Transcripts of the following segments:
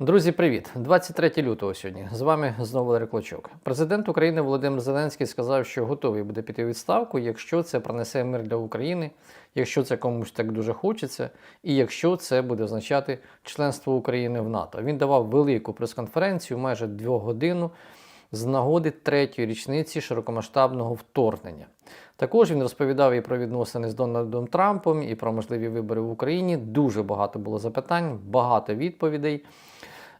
Друзі, привіт! 23 лютого сьогодні. З вами знову Валерій Клочок. Президент України Володимир Зеленський сказав, що готовий буде піти у відставку, якщо це принесе мир для України, якщо це комусь так дуже хочеться, і якщо це буде означати членство України в НАТО. Він давав велику прес-конференцію, майже двогодинну, з нагоди третьої річниці широкомасштабного вторгнення. Також він розповідав і про відносини з Дональдом Трампом, і про можливі вибори в Україні. Дуже багато було запитань, багато відповідей.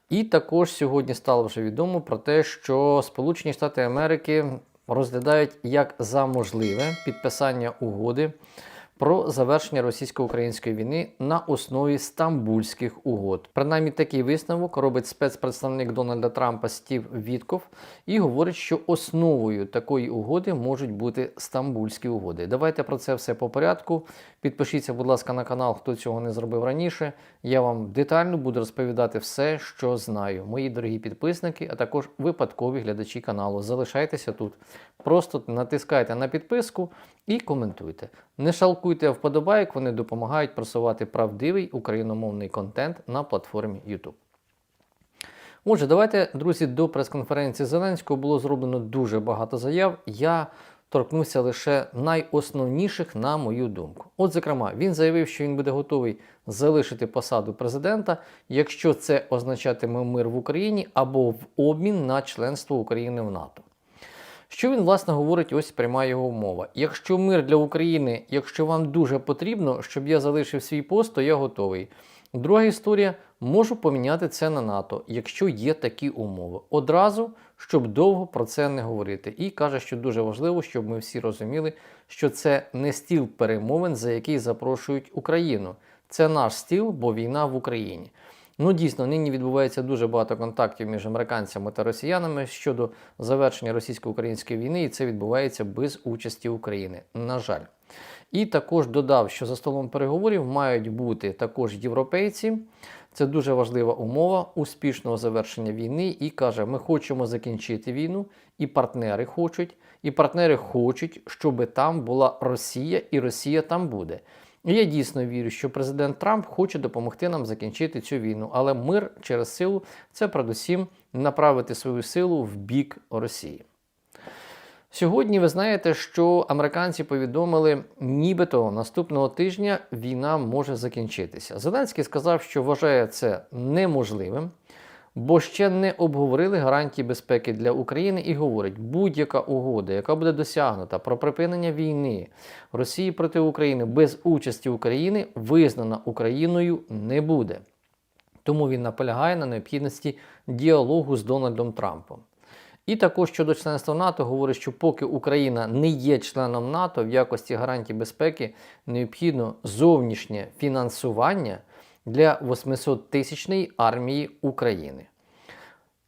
І також сьогодні стало вже відомо про те, що Сполучені Штати Америки розглядають як за можливе підписання угоди про завершення російсько-української війни на основі стамбульських угод. Принаймні такий висновок робить спецпредставник Дональда Трампа Стів Вітков і говорить, що основою такої угоди можуть бути стамбульські угоди. Давайте про це все по порядку. Підпишіться, будь ласка, на канал, хто цього не зробив раніше. Я вам детально буду розповідати все, що знаю. Мої дорогі підписники, а також випадкові глядачі каналу. Залишайтеся тут. Просто натискайте на підписку і коментуйте. Не шалкуйте вподобайок, вони допомагають просувати правдивий україномовний контент на платформі YouTube. Отже, давайте, друзі, до прес-конференції Зеленського було зроблено дуже багато заяв. Я торкнуся лише найосновніших, на мою думку. От, зокрема, він заявив, що він буде готовий залишити посаду президента, якщо це означатиме мир в Україні або в обмін на членство України в НАТО. Що він, власне, говорить, ось пряма його умова. Якщо мир для України, якщо вам дуже потрібно, щоб я залишив свій пост, то я готовий. Друга історія, можу поміняти це на НАТО, якщо є такі умови. Одразу, щоб довго про це не говорити. І каже, що дуже важливо, щоб ми всі розуміли, що це не стіл перемовин, за який запрошують Україну. Це наш стіл, бо війна в Україні. Ну, дійсно, нині відбувається дуже багато контактів між американцями та росіянами щодо завершення російсько-української війни, і це відбувається без участі України. На жаль. І також додав, що за столом переговорів мають бути також європейці. Це дуже важлива умова успішного завершення війни. І каже: ми хочемо закінчити війну, і партнери хочуть, і партнери хочуть, щоб там була Росія, і Росія там буде. Я дійсно вірю, що президент Трамп хоче допомогти нам закінчити цю війну, але мир через силу це передусім направити свою силу в бік Росії. Сьогодні ви знаєте, що американці повідомили, нібито наступного тижня війна може закінчитися. Зеленський сказав, що вважає це неможливим, бо ще не обговорили гарантії безпеки для України і говорить, будь-яка угода, яка буде досягнута про припинення війни Росії проти України без участі України, визнана Україною не буде. Тому він наполягає на необхідності діалогу з Дональдом Трампом. І також щодо членства НАТО говорить, що поки Україна не є членом НАТО в якості гарантій безпеки, необхідно зовнішнє фінансування для 800-тисячної армії України.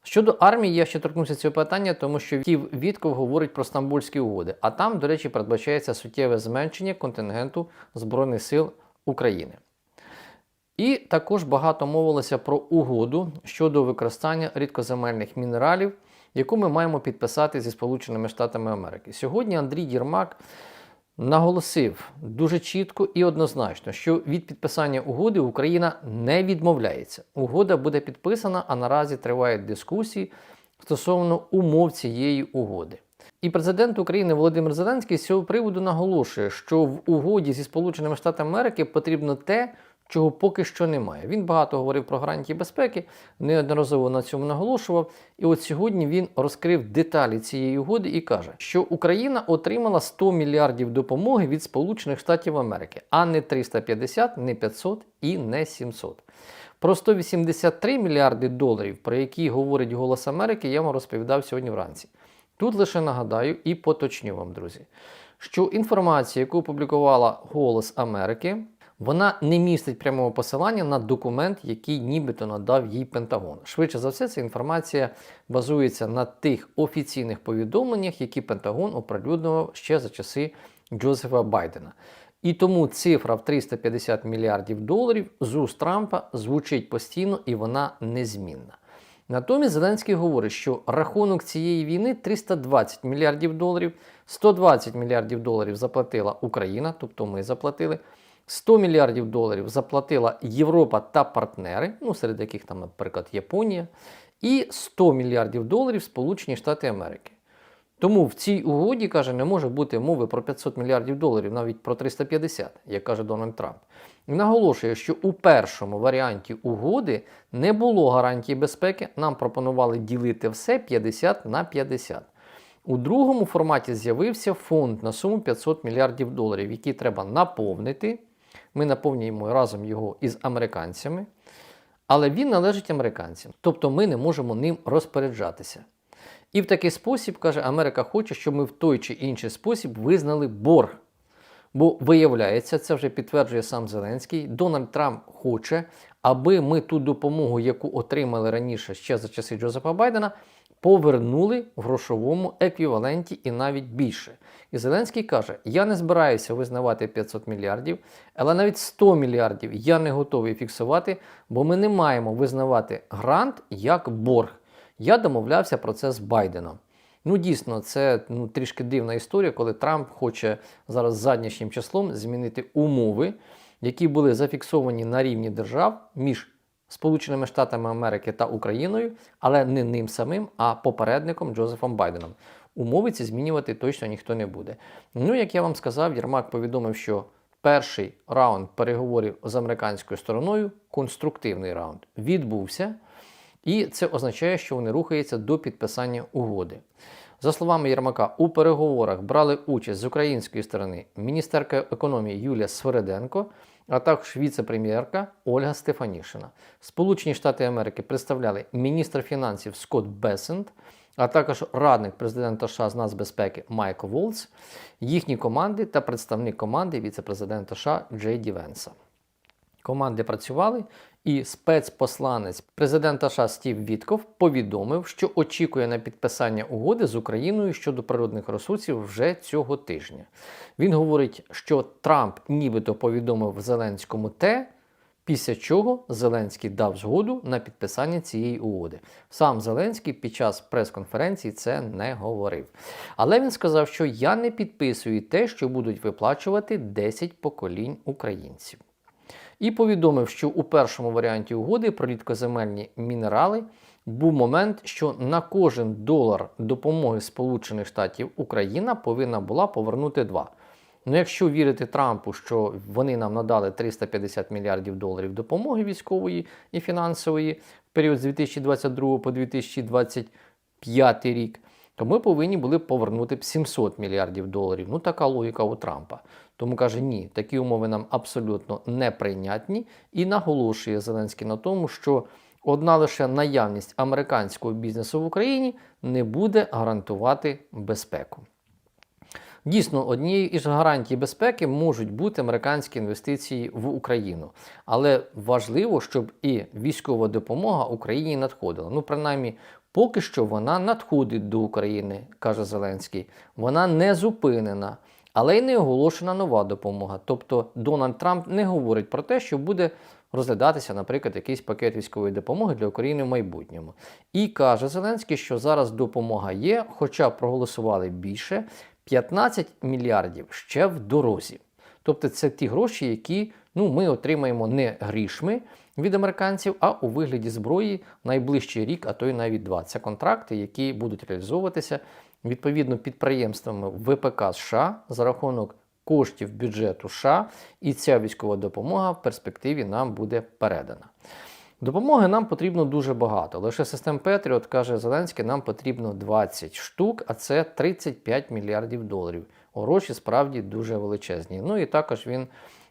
Щодо армії, я ще торкнуся цього питання, тому що Ків Вітков говорить про стамбульські угоди, а там, до речі, передбачається суттєве зменшення контингенту Збройних сил України. І також багато мовилося про угоду щодо використання рідкоземельних мінералів, яку ми маємо підписати зі Сполученими Штатами Америки. Сьогодні Андрій Єрмак наголосив дуже чітко і однозначно, що від підписання угоди Україна не відмовляється. Угода буде підписана, а наразі тривають дискусії стосовно умов цієї угоди. І президент України Володимир Зеленський з цього приводу наголошує, що в угоді зі Сполученими Штатами Америки потрібно те, чого поки що немає. Він багато говорив про гарантії безпеки, неодноразово на цьому наголошував. І от сьогодні він розкрив деталі цієї угоди і каже, що Україна отримала 100 мільярдів допомоги від Сполучених Штатів Америки, а не 350, не 500 і не 700. Про 183 мільярди доларів, про які говорить Голос Америки, я вам розповідав сьогодні вранці. Тут лише нагадаю і поточню вам, друзі, що інформація, яку опублікувала Голос Америки, вона не містить прямого посилання на документ, який нібито надав їй Пентагон. Швидше за все, ця інформація базується на тих офіційних повідомленнях, які Пентагон оприлюднював ще за часи Джозефа Байдена. І тому цифра в 350 мільярдів доларів з уст Трампа звучить постійно і вона незмінна. Натомість Зеленський говорить, що рахунок цієї війни 320 мільярдів доларів, 120 мільярдів доларів заплатила Україна, тобто ми заплатили. 100 мільярдів доларів заплатила Європа та партнери, ну серед яких там, наприклад, Японія, і 100 мільярдів доларів Сполучені Штати Америки. Тому в цій угоді, каже, не може бути мови про 500 мільярдів доларів, навіть про 350, як каже Дональд Трамп. Наголошує, що у першому варіанті угоди не було гарантії безпеки. Нам пропонували ділити все 50 на 50. У другому форматі з'явився фонд на суму 500 мільярдів доларів, який треба наповнити. Ми наповнюємо разом його із американцями, але він належить американцям. Тобто ми не можемо ним розпоряджатися. І в такий спосіб, каже, Америка хоче, щоб ми в той чи інший спосіб визнали борг. Бо виявляється, це вже підтверджує сам Зеленський. Дональд Трамп хоче, аби ми ту допомогу, яку отримали раніше ще за часи Джозефа Байдена, повернули в грошовому еквіваленті і навіть більше. І Зеленський каже: Я не збираюся визнавати 500 мільярдів, але навіть 100 мільярдів я не готовий фіксувати, бо ми не маємо визнавати грант як борг. Я домовлявся про це з Байденом. Ну, дійсно, це ну, трішки дивна історія, коли Трамп хоче зараз заднішнім числом змінити умови, які були зафіксовані на рівні держав між Сполученими Штатами Америки та Україною, але не ним самим, а попередником Джозефом Байденом. Умови ці змінювати точно ніхто не буде. Ну, як я вам сказав, Єрмак повідомив, що перший раунд переговорів з американською стороною, конструктивний раунд, відбувся. І це означає, що вони рухаються до підписання угоди. За словами Єрмака, у переговорах брали участь з української сторони міністерка економії Юлія Свереденко, а також віце-прем'єрка Ольга Стефанішина. Сполучені Штати Америки представляли міністр фінансів Скотт Бесент, а також радник президента США з нацбезпеки Майкл Волц, їхні команди та представник команди віце-президента США Джей Ді Венса. Команди працювали, і спецпосланець президента США Стів Вітков повідомив, що очікує на підписання угоди з Україною щодо природних ресурсів вже цього тижня. Він говорить, що Трамп нібито повідомив Зеленському те, після чого Зеленський дав згоду на підписання цієї угоди. Сам Зеленський під час прес-конференції це не говорив. Але він сказав, що я не підписую те, що будуть виплачувати 10 поколінь українців і повідомив, що у першому варіанті угоди про рідкоземельні мінерали був момент, що на кожен долар допомоги Сполучених Штатів Україна повинна була повернути два. Ну, якщо вірити Трампу, що вони нам надали 350 мільярдів доларів допомоги військової і фінансової в період з 2022 по 2025 рік, то ми повинні були повернути 700 мільярдів доларів. Ну, така логіка у Трампа. Тому каже, ні, такі умови нам абсолютно неприйнятні. І наголошує Зеленський на тому, що одна лише наявність американського бізнесу в Україні не буде гарантувати безпеку. Дійсно, однією із гарантій безпеки можуть бути американські інвестиції в Україну. Але важливо, щоб і військова допомога Україні надходила. Ну, принаймні, поки що вона надходить до України, каже Зеленський. Вона не зупинена але й не оголошена нова допомога. Тобто Дональд Трамп не говорить про те, що буде розглядатися, наприклад, якийсь пакет військової допомоги для України в майбутньому. І каже Зеленський, що зараз допомога є, хоча проголосували більше 15 мільярдів ще в дорозі. Тобто це ті гроші, які ну, ми отримаємо не грішми від американців, а у вигляді зброї найближчий рік, а то й навіть два. Це контракти, які будуть реалізовуватися відповідно підприємствами ВПК США за рахунок коштів бюджету США, і ця військова допомога в перспективі нам буде передана. Допомоги нам потрібно дуже багато. Лише систем Петріот, каже Зеленський, нам потрібно 20 штук, а це 35 мільярдів доларів. Гроші справді дуже величезні. Ну і також він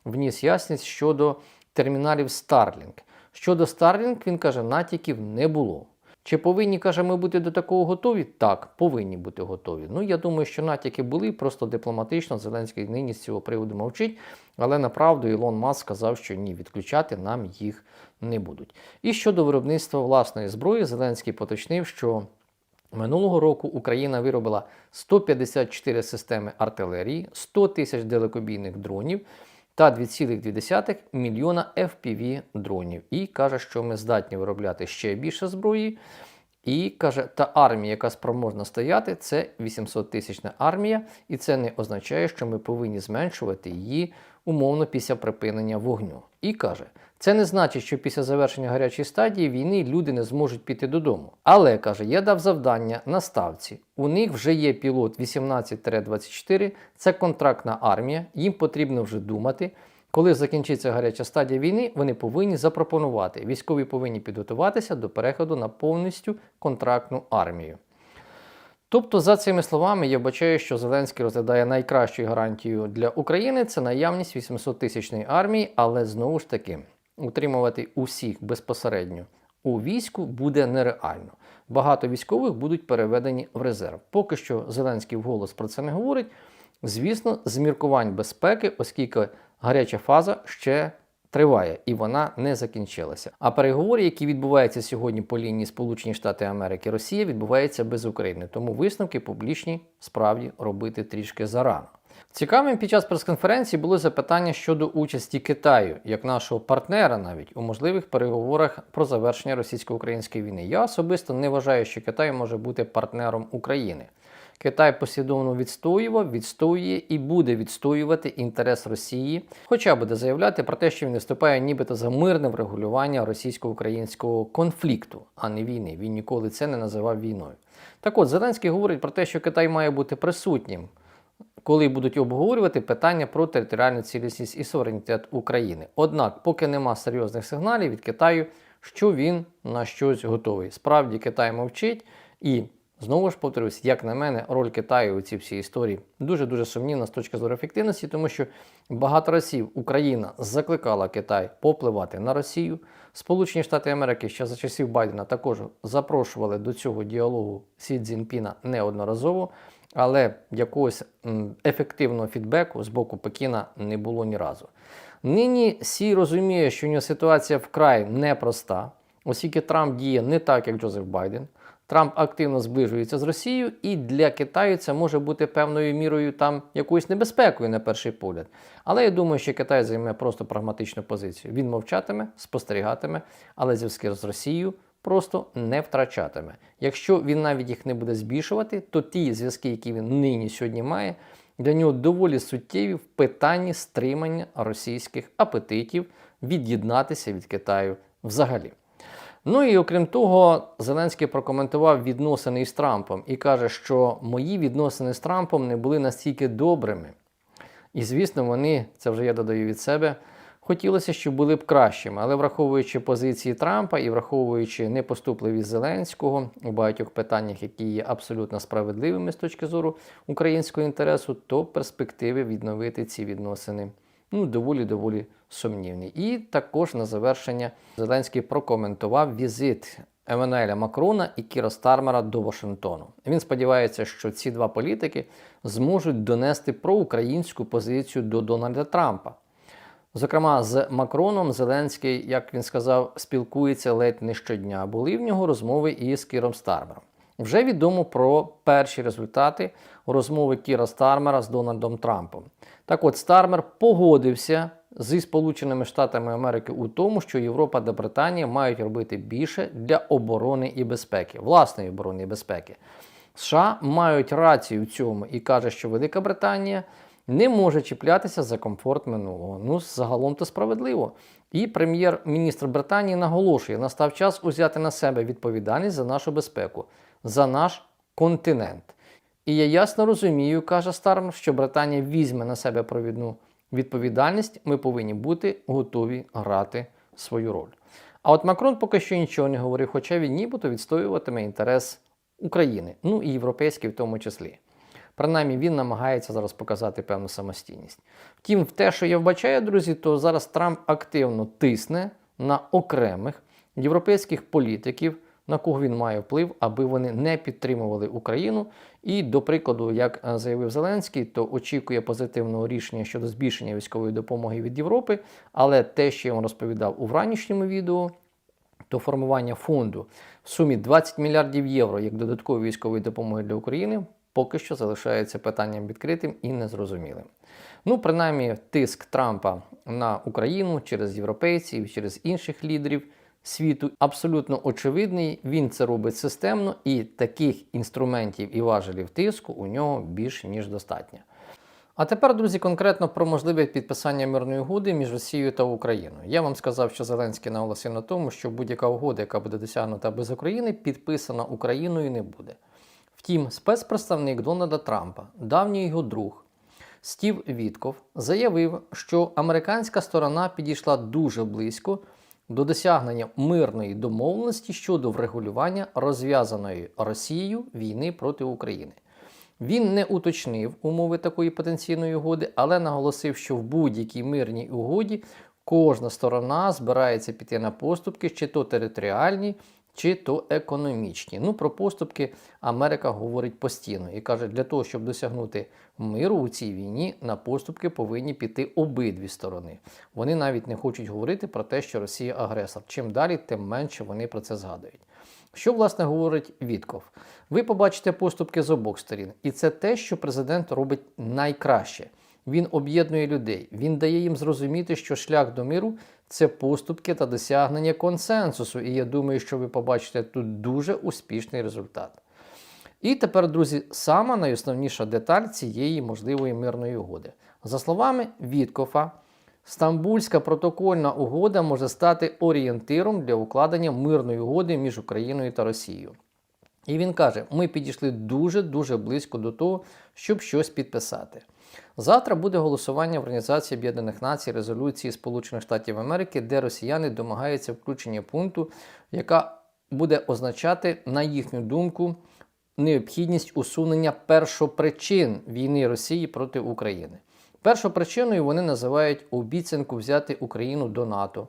вніс ясність щодо терміналів Starlink. Щодо Starlink, він каже, натяків не було. Чи повинні, каже, ми бути до такого готові? Так, повинні бути готові. Ну, я думаю, що натяки були, просто дипломатично. Зеленський нині з цього приводу мовчить. Але направду Ілон Маск сказав, що ні, відключати нам їх не будуть. І щодо виробництва власної зброї, Зеленський поточнив, що минулого року Україна виробила 154 системи артилерії, 100 тисяч далекобійних дронів та 2,2 мільйона FPV дронів. І каже, що ми здатні виробляти ще більше зброї. І каже, та армія, яка спроможна стояти, це 800 тисячна армія, і це не означає, що ми повинні зменшувати її умовно після припинення вогню. І каже: це не значить, що після завершення гарячої стадії війни люди не зможуть піти додому. Але каже, я дав завдання на ставці. У них вже є пілот 18-24, це контрактна армія, їм потрібно вже думати. Коли закінчиться гаряча стадія війни, вони повинні запропонувати. Військові повинні підготуватися до переходу на повністю контрактну армію. Тобто, за цими словами, я вбачаю, що Зеленський розглядає найкращою гарантією для України це наявність 800 тисячної армії, але знову ж таки утримувати усіх безпосередньо у війську буде нереально. Багато військових будуть переведені в резерв. Поки що Зеленський вголос про це не говорить. Звісно, з міркувань безпеки, оскільки гаряча фаза ще триває і вона не закінчилася. А переговори, які відбуваються сьогодні по лінії Сполучені Штати Америки Росія, відбуваються без України. Тому висновки публічні справді робити трішки зарано. Цікавим під час прес-конференції було запитання щодо участі Китаю як нашого партнера навіть у можливих переговорах про завершення російсько-української війни. Я особисто не вважаю, що Китай може бути партнером України. Китай послідовно відстоював, відстоює і буде відстоювати інтерес Росії, хоча буде заявляти про те, що він виступає нібито за мирне врегулювання російсько-українського конфлікту, а не війни. Він ніколи це не називав війною. Так от Зеленський говорить про те, що Китай має бути присутнім. Коли будуть обговорювати питання про територіальну цілісність і суверенітет України. Однак, поки нема серйозних сигналів від Китаю, що він на щось готовий. Справді Китай мовчить і Знову ж повторюсь, як на мене, роль Китаю у цій всій історії дуже-дуже сумнівна з точки зору ефективності, тому що багато разів Україна закликала Китай попливати на Росію. Сполучені Штати Америки ще за часів Байдена також запрошували до цього діалогу Сі Цзіньпіна неодноразово, але якогось ефективного фідбеку з боку Пекіна не було ні разу. Нині Сі розуміє, що у нього ситуація вкрай непроста, оскільки Трамп діє не так, як Джозеф Байден. Трамп активно зближується з Росією, і для Китаю це може бути певною мірою там якоюсь небезпекою на перший погляд. Але я думаю, що Китай займе просто прагматичну позицію. Він мовчатиме, спостерігатиме, але зв'язки з Росією просто не втрачатиме. Якщо він навіть їх не буде збільшувати, то ті зв'язки, які він нині сьогодні має, для нього доволі суттєві в питанні стримання російських апетитів від'єднатися від Китаю взагалі. Ну і окрім того, Зеленський прокоментував відносини із Трампом і каже, що мої відносини з Трампом не були настільки добрими. І, звісно, вони, це вже я додаю від себе, хотілося, щоб були б кращими. Але враховуючи позиції Трампа і враховуючи непоступливість Зеленського у багатьох питаннях, які є абсолютно справедливими з точки зору українського інтересу, то перспективи відновити ці відносини ну, доволі-доволі сумнівні. І також на завершення Зеленський прокоментував візит Еммануеля Макрона і Кіра Стармера до Вашингтону. Він сподівається, що ці два політики зможуть донести проукраїнську позицію до Дональда Трампа. Зокрема, з Макроном Зеленський, як він сказав, спілкується ледь не щодня. Були в нього розмови і з Кіром Стармером. Вже відомо про перші результати розмови Кіра Стармера з Дональдом Трампом. Так от Стармер погодився зі Сполученими Штатами Америки у тому, що Європа та Британія мають робити більше для оборони і безпеки, власної оборони і безпеки. США мають рацію в цьому і каже, що Велика Британія не може чіплятися за комфорт минулого. Ну, загалом то справедливо. І прем'єр-міністр Британії наголошує, настав час узяти на себе відповідальність за нашу безпеку, за наш континент. І я ясно розумію, каже Старм, що Британія візьме на себе провідну відповідальність, ми повинні бути готові грати свою роль. А от Макрон поки що нічого не говорив, хоча він нібито відстоюватиме інтерес України, ну і європейський в тому числі. Принаймні він намагається зараз показати певну самостійність. Втім, в те, що я вбачаю, друзі, то зараз Трамп активно тисне на окремих європейських політиків, на кого він має вплив, аби вони не підтримували Україну. І, до прикладу, як е, заявив Зеленський, то очікує позитивного рішення щодо збільшення військової допомоги від Європи. Але те, що я вам розповідав у вранішньому відео, то формування фонду в сумі 20 мільярдів євро як додаткової військової допомоги для України поки що залишається питанням відкритим і незрозумілим. Ну, принаймні, тиск Трампа на Україну через європейців, через інших лідерів світу абсолютно очевидний. Він це робить системно, і таких інструментів і важелів тиску у нього більш ніж достатньо. А тепер, друзі, конкретно про можливе підписання мирної угоди між Росією та Україною. Я вам сказав, що Зеленський наголосив на тому, що будь-яка угода, яка буде досягнута без України, підписана Україною не буде. Втім, спецпредставник Дональда Трампа, давній його друг Стів Вітков, заявив, що американська сторона підійшла дуже близько до досягнення мирної домовленості щодо врегулювання розв'язаної Росією війни проти України. Він не уточнив умови такої потенційної угоди, але наголосив, що в будь-якій мирній угоді кожна сторона збирається піти на поступки, чи то територіальні, чи то економічні. Ну, про поступки Америка говорить постійно і каже, для того, щоб досягнути миру у цій війні, на поступки повинні піти обидві сторони. Вони навіть не хочуть говорити про те, що Росія агресор. Чим далі, тим менше вони про це згадують. Що, власне, говорить Вітков? Ви побачите поступки з обох сторін, і це те, що президент робить найкраще. Він об'єднує людей, він дає їм зрозуміти, що шлях до миру це поступки та досягнення консенсусу. І я думаю, що ви побачите тут дуже успішний результат. І тепер, друзі, сама найосновніша деталь цієї можливої мирної угоди. За словами Віткофа, Стамбульська протокольна угода може стати орієнтиром для укладення мирної угоди між Україною та Росією. І він каже: ми підійшли дуже-дуже близько до того, щоб щось підписати. Завтра буде голосування в Організації Об'єднаних Націй резолюції Сполучених Штатів Америки, де росіяни домагаються включення пункту, яка буде означати, на їхню думку, необхідність усунення першопричин війни Росії проти України. Першопричиною вони називають обіцянку взяти Україну до НАТО.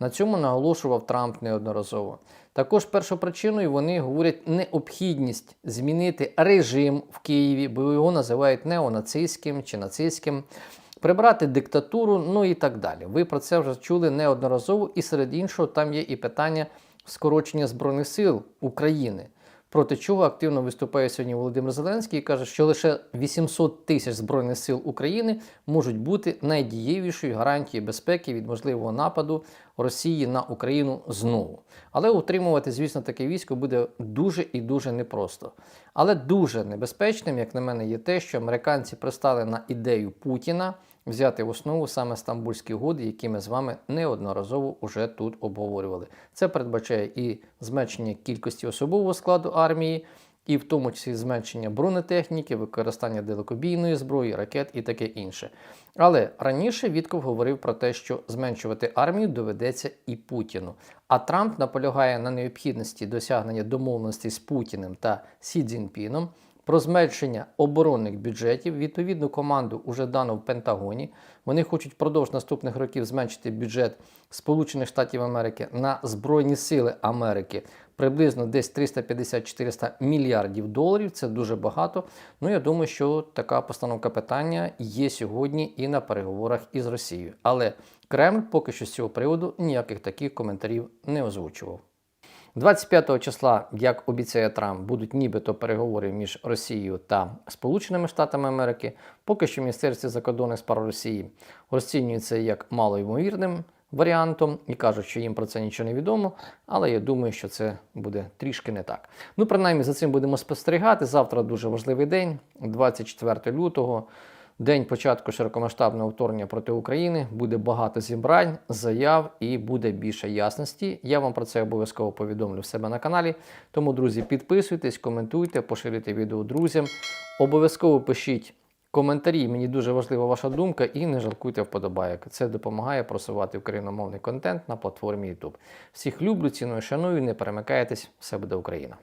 На цьому наголошував Трамп неодноразово. Також першопричиною вони говорять необхідність змінити режим в Києві, бо його називають неонацистським чи нацистським, прибрати диктатуру, ну і так далі. Ви про це вже чули неодноразово, і серед іншого там є і питання скорочення Збройних сил України. Проти чого активно виступає сьогодні Володимир Зеленський і каже, що лише 800 тисяч збройних сил України можуть бути найдієвішою гарантією безпеки від можливого нападу Росії на Україну знову. Але утримувати, звісно, таке військо буде дуже і дуже непросто. Але дуже небезпечним, як на мене, є те, що американці пристали на ідею Путіна взяти в основу саме стамбульські угоди, які ми з вами неодноразово вже тут обговорювали. Це передбачає і зменшення кількості особового складу армії, і в тому числі зменшення бронетехніки, використання далекобійної зброї, ракет і таке інше. Але раніше Вітков говорив про те, що зменшувати армію доведеться і Путіну. А Трамп наполягає на необхідності досягнення домовленості з Путіним та Сі Цзіньпіном про зменшення оборонних бюджетів. Відповідну команду вже дано в Пентагоні. Вони хочуть впродовж наступних років зменшити бюджет Сполучених Штатів Америки на Збройні Сили Америки приблизно десь 350-400 мільярдів доларів. Це дуже багато. Ну я думаю, що така постановка питання є сьогодні і на переговорах із Росією. Але Кремль поки що з цього приводу ніяких таких коментарів не озвучував. 25 числа, як обіцяє Трамп, будуть нібито переговори між Росією та Сполученими Штатами Америки. Поки що в Міністерстві закордонних справ Росії розцінюється як малоймовірним варіантом і кажуть, що їм про це нічого не відомо. Але я думаю, що це буде трішки не так. Ну, принаймні, за цим будемо спостерігати. Завтра дуже важливий день, 24 лютого. День початку широкомасштабного вторгнення проти України буде багато зібрань, заяв і буде більше ясності. Я вам про це обов'язково повідомлю в себе на каналі. Тому, друзі, підписуйтесь, коментуйте, поширюйте відео друзям. Обов'язково пишіть коментарі. Мені дуже важлива ваша думка, і не жалкуйте вподобайок. Це допомагає просувати україномовний контент на платформі YouTube. Всіх люблю, ціную, шаную, не перемикайтесь, все буде Україна!